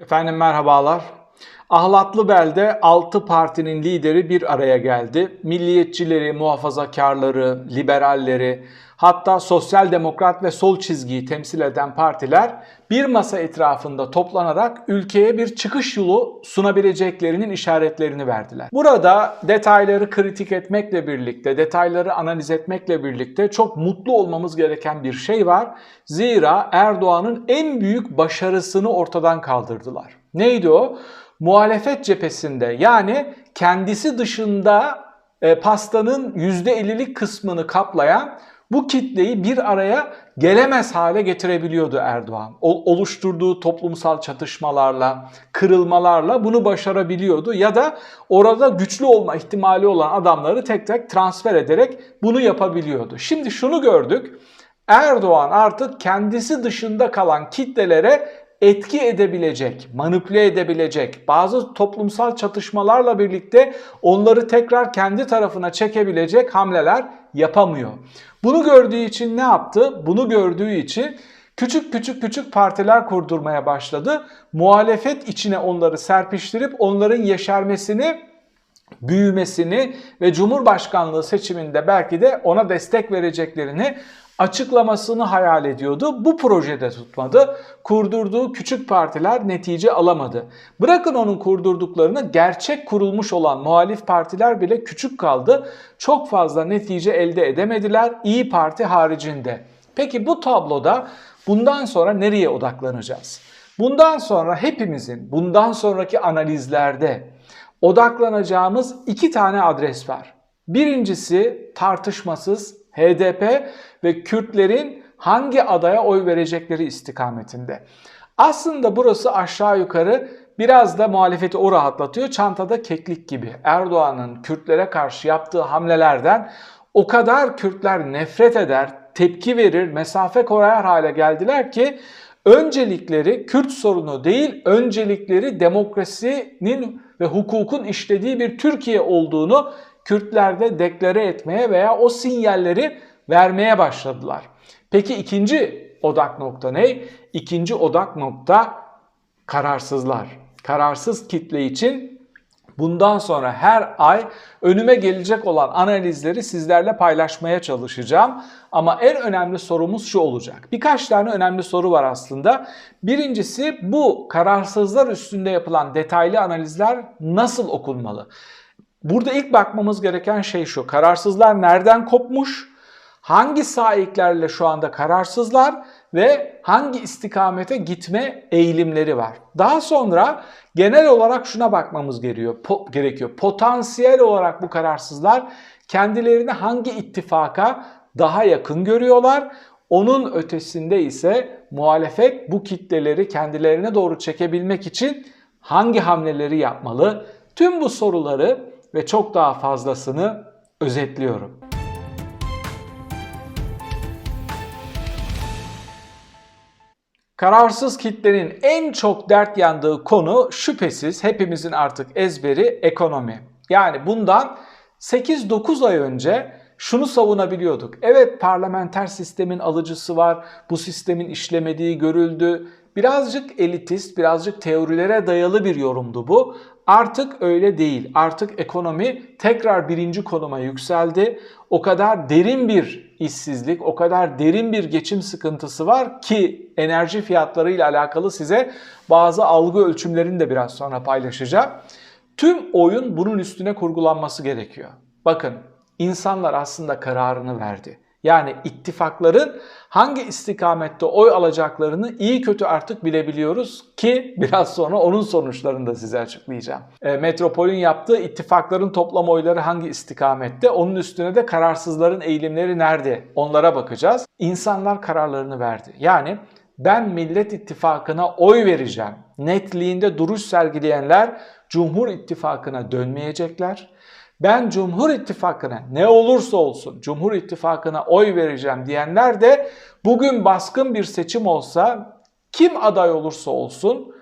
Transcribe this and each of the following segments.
Efendim merhabalar. Ahlatlıbel'de 6 partinin lideri bir araya geldi. Milliyetçileri, muhafazakarları, liberalleri, hatta sosyal demokrat ve sol çizgiyi temsil eden partiler bir masa etrafında toplanarak ülkeye bir çıkış yolu sunabileceklerinin işaretlerini verdiler. Burada detayları kritik etmekle birlikte, detayları analiz etmekle birlikte çok mutlu olmamız gereken bir şey var. Zira Erdoğan'ın en büyük başarısını ortadan kaldırdılar. Neydi o? Muhalefet cephesinde yani kendisi dışında e, pastanın %50'lik kısmını kaplayan bu kitleyi bir araya gelemez hale getirebiliyordu Erdoğan. O, oluşturduğu toplumsal çatışmalarla, kırılmalarla bunu başarabiliyordu ya da orada güçlü olma ihtimali olan adamları tek tek transfer ederek bunu yapabiliyordu. Şimdi şunu gördük. Erdoğan artık kendisi dışında kalan kitlelere etki edebilecek, manipüle edebilecek, bazı toplumsal çatışmalarla birlikte onları tekrar kendi tarafına çekebilecek hamleler yapamıyor. Bunu gördüğü için ne yaptı? Bunu gördüğü için küçük küçük küçük partiler kurdurmaya başladı. Muhalefet içine onları serpiştirip onların yeşermesini büyümesini ve Cumhurbaşkanlığı seçiminde belki de ona destek vereceklerini açıklamasını hayal ediyordu. Bu projede tutmadı. Kurdurduğu küçük partiler netice alamadı. Bırakın onun kurdurduklarını gerçek kurulmuş olan muhalif partiler bile küçük kaldı. Çok fazla netice elde edemediler İyi Parti haricinde. Peki bu tabloda bundan sonra nereye odaklanacağız? Bundan sonra hepimizin bundan sonraki analizlerde odaklanacağımız iki tane adres var. Birincisi tartışmasız HDP ve Kürtlerin hangi adaya oy verecekleri istikametinde. Aslında burası aşağı yukarı biraz da muhalefeti o rahatlatıyor. Çantada keklik gibi. Erdoğan'ın Kürtlere karşı yaptığı hamlelerden o kadar Kürtler nefret eder, tepki verir, mesafe koyar hale geldiler ki öncelikleri Kürt sorunu değil, öncelikleri demokrasinin ve hukukun işlediği bir Türkiye olduğunu Kürtlerde deklare etmeye veya o sinyalleri vermeye başladılar. Peki ikinci odak nokta ne? İkinci odak nokta kararsızlar. Kararsız kitle için bundan sonra her ay önüme gelecek olan analizleri sizlerle paylaşmaya çalışacağım. Ama en önemli sorumuz şu olacak. Birkaç tane önemli soru var aslında. Birincisi bu kararsızlar üstünde yapılan detaylı analizler nasıl okunmalı? Burada ilk bakmamız gereken şey şu. Kararsızlar nereden kopmuş? Hangi sahiplerle şu anda kararsızlar ve hangi istikamete gitme eğilimleri var? Daha sonra genel olarak şuna bakmamız gerekiyor. Po- gerekiyor. Potansiyel olarak bu kararsızlar kendilerini hangi ittifaka daha yakın görüyorlar? Onun ötesinde ise muhalefet bu kitleleri kendilerine doğru çekebilmek için hangi hamleleri yapmalı? Tüm bu soruları ve çok daha fazlasını özetliyorum. Kararsız kitlenin en çok dert yandığı konu şüphesiz hepimizin artık ezberi ekonomi. Yani bundan 8-9 ay önce şunu savunabiliyorduk. Evet parlamenter sistemin alıcısı var. Bu sistemin işlemediği görüldü. Birazcık elitist, birazcık teorilere dayalı bir yorumdu bu. Artık öyle değil. Artık ekonomi tekrar birinci konuma yükseldi. O kadar derin bir işsizlik, o kadar derin bir geçim sıkıntısı var ki enerji fiyatlarıyla alakalı size bazı algı ölçümlerini de biraz sonra paylaşacağım. Tüm oyun bunun üstüne kurgulanması gerekiyor. Bakın insanlar aslında kararını verdi. Yani ittifakların hangi istikamette oy alacaklarını iyi kötü artık bilebiliyoruz ki biraz sonra onun sonuçlarını da size açıklayacağım. E, Metropol'ün yaptığı ittifakların toplam oyları hangi istikamette? Onun üstüne de kararsızların eğilimleri nerede? Onlara bakacağız. İnsanlar kararlarını verdi. Yani ben Millet İttifakı'na oy vereceğim. Netliğinde duruş sergileyenler Cumhur İttifakı'na dönmeyecekler ben Cumhur İttifakı'na ne olursa olsun Cumhur İttifakı'na oy vereceğim diyenler de bugün baskın bir seçim olsa kim aday olursa olsun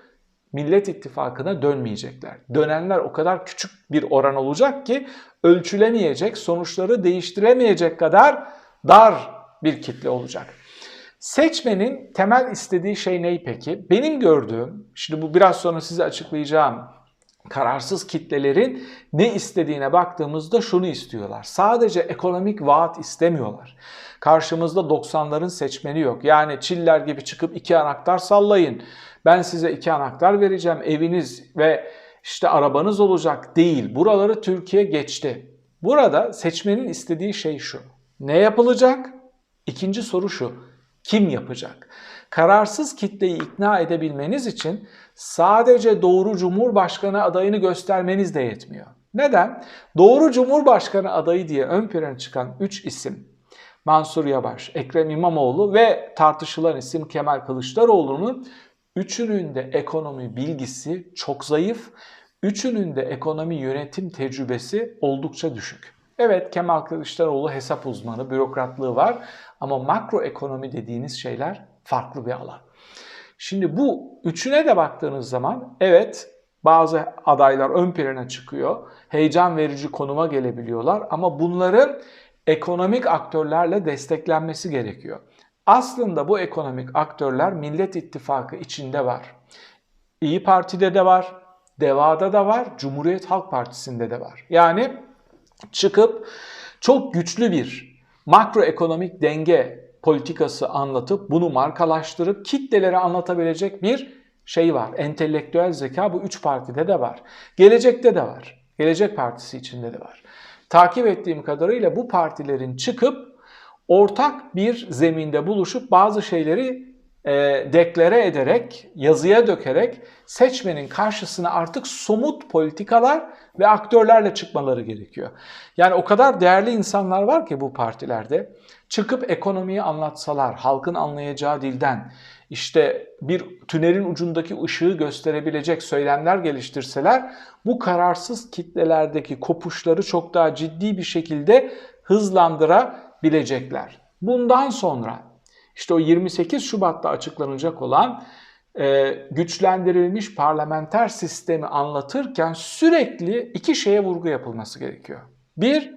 Millet İttifakı'na dönmeyecekler. Dönenler o kadar küçük bir oran olacak ki ölçülemeyecek, sonuçları değiştiremeyecek kadar dar bir kitle olacak. Seçmenin temel istediği şey ne peki? Benim gördüğüm, şimdi bu biraz sonra size açıklayacağım kararsız kitlelerin ne istediğine baktığımızda şunu istiyorlar. Sadece ekonomik vaat istemiyorlar. Karşımızda 90'ların seçmeni yok. Yani çiller gibi çıkıp iki anahtar sallayın. Ben size iki anahtar vereceğim. Eviniz ve işte arabanız olacak değil. Buraları Türkiye geçti. Burada seçmenin istediği şey şu. Ne yapılacak? İkinci soru şu. Kim yapacak? Kararsız kitleyi ikna edebilmeniz için sadece doğru cumhurbaşkanı adayını göstermeniz de yetmiyor. Neden? Doğru cumhurbaşkanı adayı diye ön plana çıkan 3 isim Mansur Yavaş, Ekrem İmamoğlu ve tartışılan isim Kemal Kılıçdaroğlu'nun üçünün de ekonomi bilgisi çok zayıf, üçünün de ekonomi yönetim tecrübesi oldukça düşük. Evet Kemal Kılıçdaroğlu hesap uzmanı, bürokratlığı var ama makro ekonomi dediğiniz şeyler farklı bir alan. Şimdi bu üçüne de baktığınız zaman evet bazı adaylar ön plana çıkıyor. Heyecan verici konuma gelebiliyorlar ama bunların ekonomik aktörlerle desteklenmesi gerekiyor. Aslında bu ekonomik aktörler Millet İttifakı içinde var. İyi Parti'de de var, DEVA'da da var, Cumhuriyet Halk Partisi'nde de var. Yani çıkıp çok güçlü bir makroekonomik denge politikası anlatıp bunu markalaştırıp kitlelere anlatabilecek bir şey var. Entelektüel zeka bu üç partide de var. Gelecekte de var. Gelecek Partisi içinde de var. Takip ettiğim kadarıyla bu partilerin çıkıp ortak bir zeminde buluşup bazı şeyleri e, deklare ederek, yazıya dökerek seçmenin karşısına artık somut politikalar ve aktörlerle çıkmaları gerekiyor. Yani o kadar değerli insanlar var ki bu partilerde çıkıp ekonomiyi anlatsalar, halkın anlayacağı dilden, işte bir tünelin ucundaki ışığı gösterebilecek söylemler geliştirseler bu kararsız kitlelerdeki kopuşları çok daha ciddi bir şekilde hızlandırabilecekler. Bundan sonra işte o 28 Şubat'ta açıklanacak olan e, güçlendirilmiş parlamenter sistemi anlatırken sürekli iki şeye vurgu yapılması gerekiyor. Bir,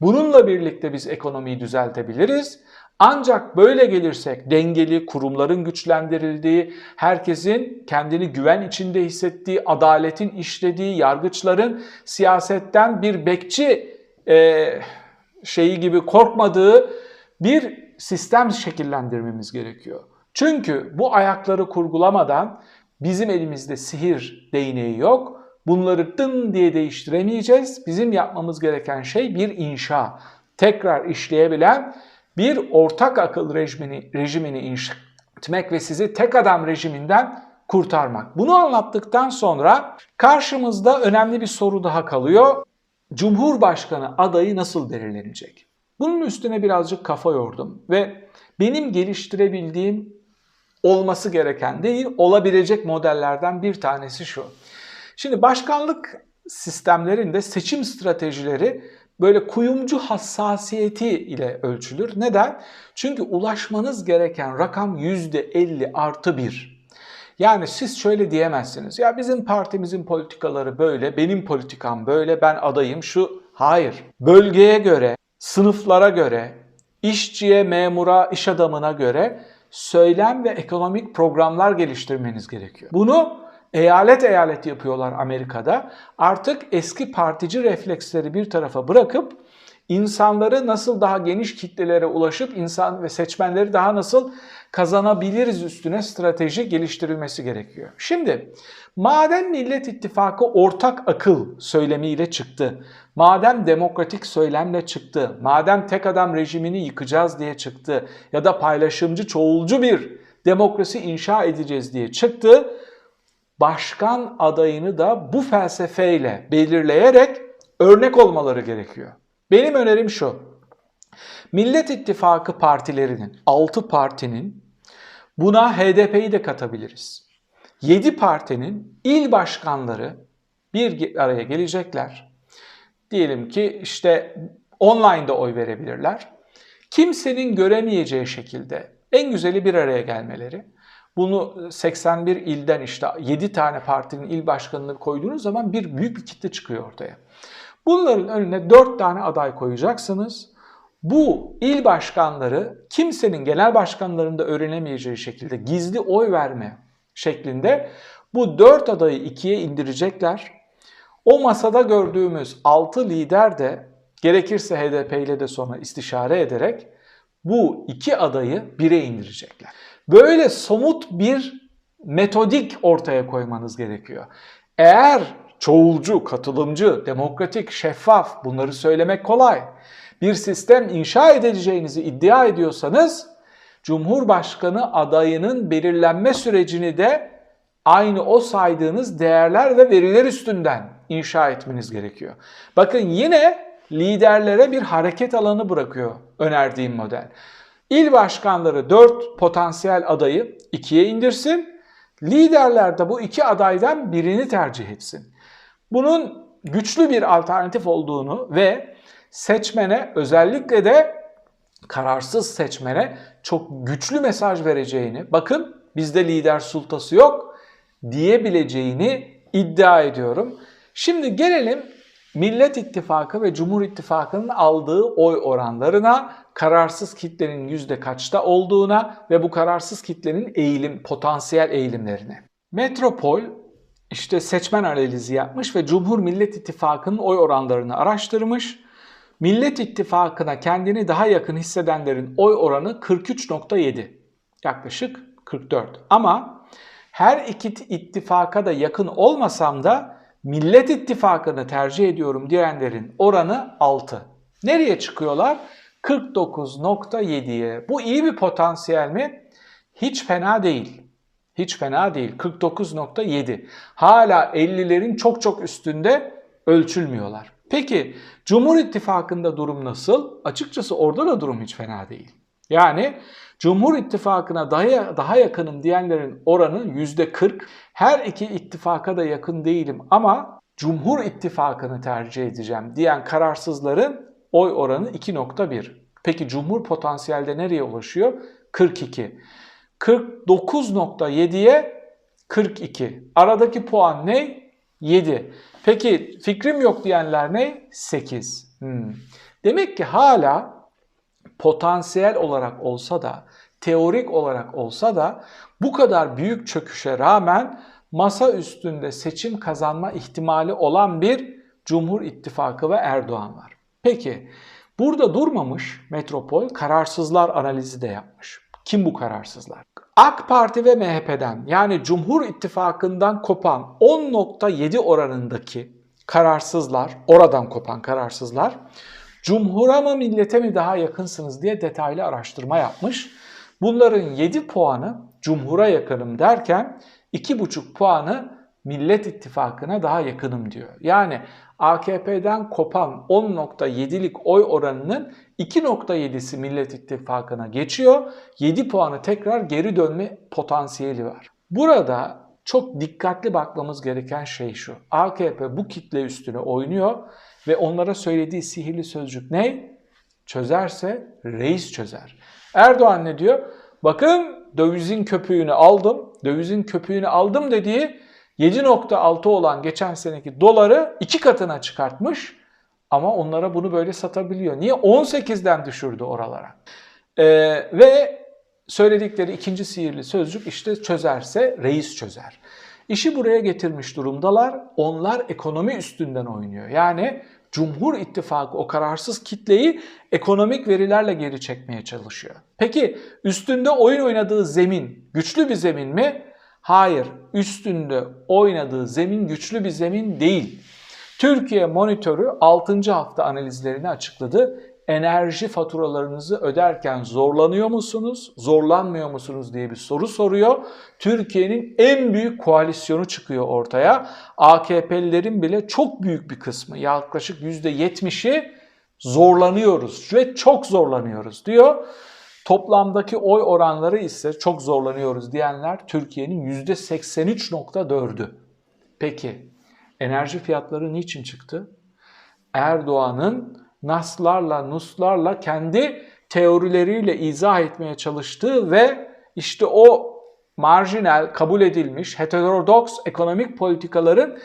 bununla birlikte biz ekonomiyi düzeltebiliriz. Ancak böyle gelirsek dengeli, kurumların güçlendirildiği, herkesin kendini güven içinde hissettiği, adaletin işlediği, yargıçların siyasetten bir bekçi e, şeyi gibi korkmadığı bir sistem şekillendirmemiz gerekiyor. Çünkü bu ayakları kurgulamadan bizim elimizde sihir değneği yok. Bunları dın diye değiştiremeyeceğiz. Bizim yapmamız gereken şey bir inşa. Tekrar işleyebilen bir ortak akıl rejimini, rejimini inşa etmek ve sizi tek adam rejiminden kurtarmak. Bunu anlattıktan sonra karşımızda önemli bir soru daha kalıyor. Cumhurbaşkanı adayı nasıl belirlenecek? Bunun üstüne birazcık kafa yordum ve benim geliştirebildiğim olması gereken değil, olabilecek modellerden bir tanesi şu. Şimdi başkanlık sistemlerinde seçim stratejileri böyle kuyumcu hassasiyeti ile ölçülür. Neden? Çünkü ulaşmanız gereken rakam %50 artı 1. Yani siz şöyle diyemezsiniz. Ya bizim partimizin politikaları böyle, benim politikam böyle, ben adayım şu. Hayır. Bölgeye göre, sınıflara göre, işçiye, memura, iş adamına göre söylem ve ekonomik programlar geliştirmeniz gerekiyor. Bunu eyalet eyalet yapıyorlar Amerika'da. Artık eski partici refleksleri bir tarafa bırakıp insanları nasıl daha geniş kitlelere ulaşıp insan ve seçmenleri daha nasıl kazanabiliriz üstüne strateji geliştirilmesi gerekiyor. Şimdi madem Millet İttifakı ortak akıl söylemiyle çıktı, madem demokratik söylemle çıktı, madem tek adam rejimini yıkacağız diye çıktı ya da paylaşımcı çoğulcu bir demokrasi inşa edeceğiz diye çıktı, başkan adayını da bu felsefeyle belirleyerek örnek olmaları gerekiyor. Benim önerim şu. Millet İttifakı partilerinin, 6 partinin buna HDP'yi de katabiliriz. 7 partinin il başkanları bir araya gelecekler. Diyelim ki işte online'da oy verebilirler. Kimsenin göremeyeceği şekilde en güzeli bir araya gelmeleri. Bunu 81 ilden işte 7 tane partinin il başkanını koyduğunuz zaman bir büyük bir kitle çıkıyor ortaya. Bunların önüne 4 tane aday koyacaksınız. Bu il başkanları kimsenin genel başkanlarında öğrenemeyeceği şekilde gizli oy verme şeklinde bu dört adayı ikiye indirecekler. O masada gördüğümüz altı lider de gerekirse HDP ile de sonra istişare ederek bu iki adayı bire indirecekler. Böyle somut bir metodik ortaya koymanız gerekiyor. Eğer çoğulcu, katılımcı, demokratik, şeffaf bunları söylemek kolay. Bir sistem inşa edeceğinizi iddia ediyorsanız Cumhurbaşkanı adayının belirlenme sürecini de aynı o saydığınız değerler ve veriler üstünden inşa etmeniz gerekiyor. Bakın yine liderlere bir hareket alanı bırakıyor önerdiğim model. İl başkanları 4 potansiyel adayı ikiye indirsin. Liderler de bu iki adaydan birini tercih etsin. Bunun güçlü bir alternatif olduğunu ve seçmene özellikle de kararsız seçmene çok güçlü mesaj vereceğini, bakın bizde lider sultası yok diyebileceğini iddia ediyorum. Şimdi gelelim Millet İttifakı ve Cumhur İttifakı'nın aldığı oy oranlarına, kararsız kitlenin yüzde kaçta olduğuna ve bu kararsız kitlenin eğilim, potansiyel eğilimlerine. Metropol işte seçmen analizi yapmış ve Cumhur Millet İttifakı'nın oy oranlarını araştırmış. Millet İttifakı'na kendini daha yakın hissedenlerin oy oranı 43.7. Yaklaşık 44. Ama her iki ittifaka da yakın olmasam da Millet İttifakı'nı tercih ediyorum diyenlerin oranı 6. Nereye çıkıyorlar? 49.7'ye. Bu iyi bir potansiyel mi? Hiç fena değil. Hiç fena değil. 49.7. Hala 50'lerin çok çok üstünde ölçülmüyorlar. Peki Cumhur İttifakı'nda durum nasıl? Açıkçası orada da durum hiç fena değil. Yani Cumhur İttifakı'na daha, daha yakınım diyenlerin oranı %40. Her iki ittifaka da yakın değilim ama Cumhur İttifakı'nı tercih edeceğim diyen kararsızların oy oranı 2.1. Peki Cumhur potansiyelde nereye ulaşıyor? 42. 49.7'ye 42. Aradaki puan ne? 7. Peki fikrim yok diyenler ne? 8. Hmm. Demek ki hala potansiyel olarak olsa da, teorik olarak olsa da bu kadar büyük çöküşe rağmen masa üstünde seçim kazanma ihtimali olan bir Cumhur İttifakı ve Erdoğan var. Peki burada durmamış Metropol kararsızlar analizi de yapmış. Kim bu kararsızlar? AK Parti ve MHP'den yani Cumhur İttifakı'ndan kopan 10.7 oranındaki kararsızlar, oradan kopan kararsızlar Cumhur'a mı millete mi daha yakınsınız diye detaylı araştırma yapmış. Bunların 7 puanı Cumhur'a yakınım derken 2,5 puanı Millet İttifakı'na daha yakınım diyor. Yani AKP'den kopan 10.7'lik oy oranının 2.7'si Millet İttifakı'na geçiyor. 7 puanı tekrar geri dönme potansiyeli var. Burada çok dikkatli bakmamız gereken şey şu. AKP bu kitle üstüne oynuyor ve onlara söylediği sihirli sözcük ne? Çözerse reis çözer. Erdoğan ne diyor? Bakın dövizin köpüğünü aldım. Dövizin köpüğünü aldım dediği 7.6 olan geçen seneki doları iki katına çıkartmış. Ama onlara bunu böyle satabiliyor. Niye? 18'den düşürdü oralara. Ee, ve söyledikleri ikinci sihirli sözcük işte çözerse reis çözer. İşi buraya getirmiş durumdalar. Onlar ekonomi üstünden oynuyor. Yani Cumhur İttifakı o kararsız kitleyi ekonomik verilerle geri çekmeye çalışıyor. Peki üstünde oyun oynadığı zemin güçlü bir zemin mi? Hayır, üstünde oynadığı zemin güçlü bir zemin değil. Türkiye Monitörü 6. hafta analizlerini açıkladı. Enerji faturalarınızı öderken zorlanıyor musunuz, zorlanmıyor musunuz diye bir soru soruyor. Türkiye'nin en büyük koalisyonu çıkıyor ortaya. AKP'lilerin bile çok büyük bir kısmı yaklaşık %70'i zorlanıyoruz ve çok zorlanıyoruz diyor. Toplamdaki oy oranları ise çok zorlanıyoruz diyenler Türkiye'nin %83.4'ü. Peki enerji fiyatları niçin çıktı? Erdoğan'ın naslarla, nuslarla kendi teorileriyle izah etmeye çalıştığı ve işte o marjinal, kabul edilmiş, heterodoks ekonomik politikaların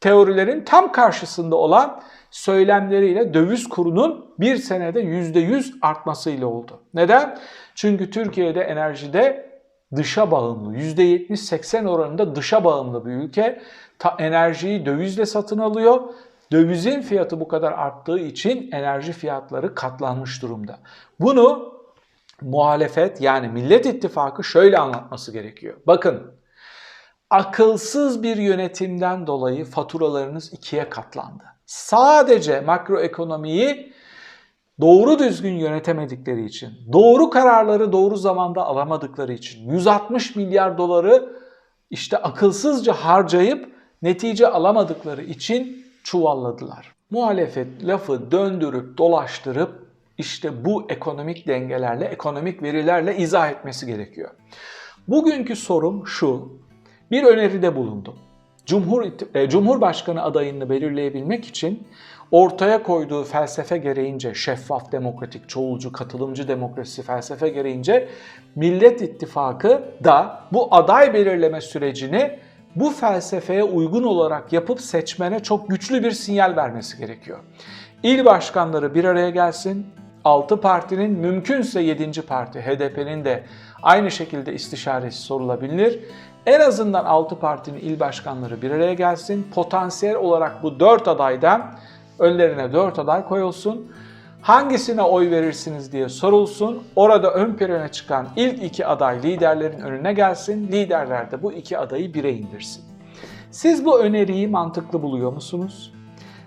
teorilerin tam karşısında olan söylemleriyle döviz kurunun bir senede %100 artmasıyla oldu. Neden? Çünkü Türkiye'de enerjide dışa bağımlı, %70-80 oranında dışa bağımlı bir ülke. Ta enerjiyi dövizle satın alıyor. Dövizin fiyatı bu kadar arttığı için enerji fiyatları katlanmış durumda. Bunu muhalefet yani Millet İttifakı şöyle anlatması gerekiyor. Bakın akılsız bir yönetimden dolayı faturalarınız ikiye katlandı. Sadece makroekonomiyi doğru düzgün yönetemedikleri için, doğru kararları doğru zamanda alamadıkları için 160 milyar doları işte akılsızca harcayıp netice alamadıkları için çuvalladılar. Muhalefet lafı döndürüp dolaştırıp işte bu ekonomik dengelerle, ekonomik verilerle izah etmesi gerekiyor. Bugünkü sorum şu. Bir öneride bulundum. Cumhur, e, Cumhurbaşkanı adayını belirleyebilmek için ortaya koyduğu felsefe gereğince şeffaf, demokratik, çoğulcu, katılımcı demokrasi felsefe gereğince Millet İttifakı da bu aday belirleme sürecini bu felsefeye uygun olarak yapıp seçmene çok güçlü bir sinyal vermesi gerekiyor. İl başkanları bir araya gelsin, 6 partinin mümkünse 7. parti HDP'nin de aynı şekilde istişaresi sorulabilir. En azından 6 partinin il başkanları bir araya gelsin. Potansiyel olarak bu 4 adaydan önlerine 4 aday koyulsun. Hangisine oy verirsiniz diye sorulsun. Orada ön plana çıkan ilk iki aday liderlerin önüne gelsin. Liderler de bu iki adayı bire indirsin. Siz bu öneriyi mantıklı buluyor musunuz?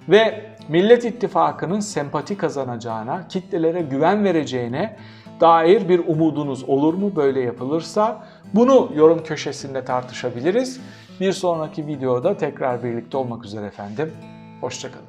Ve Millet İttifakı'nın sempati kazanacağına, kitlelere güven vereceğine dair bir umudunuz olur mu böyle yapılırsa? Bunu yorum köşesinde tartışabiliriz. Bir sonraki videoda tekrar birlikte olmak üzere efendim. Hoşçakalın.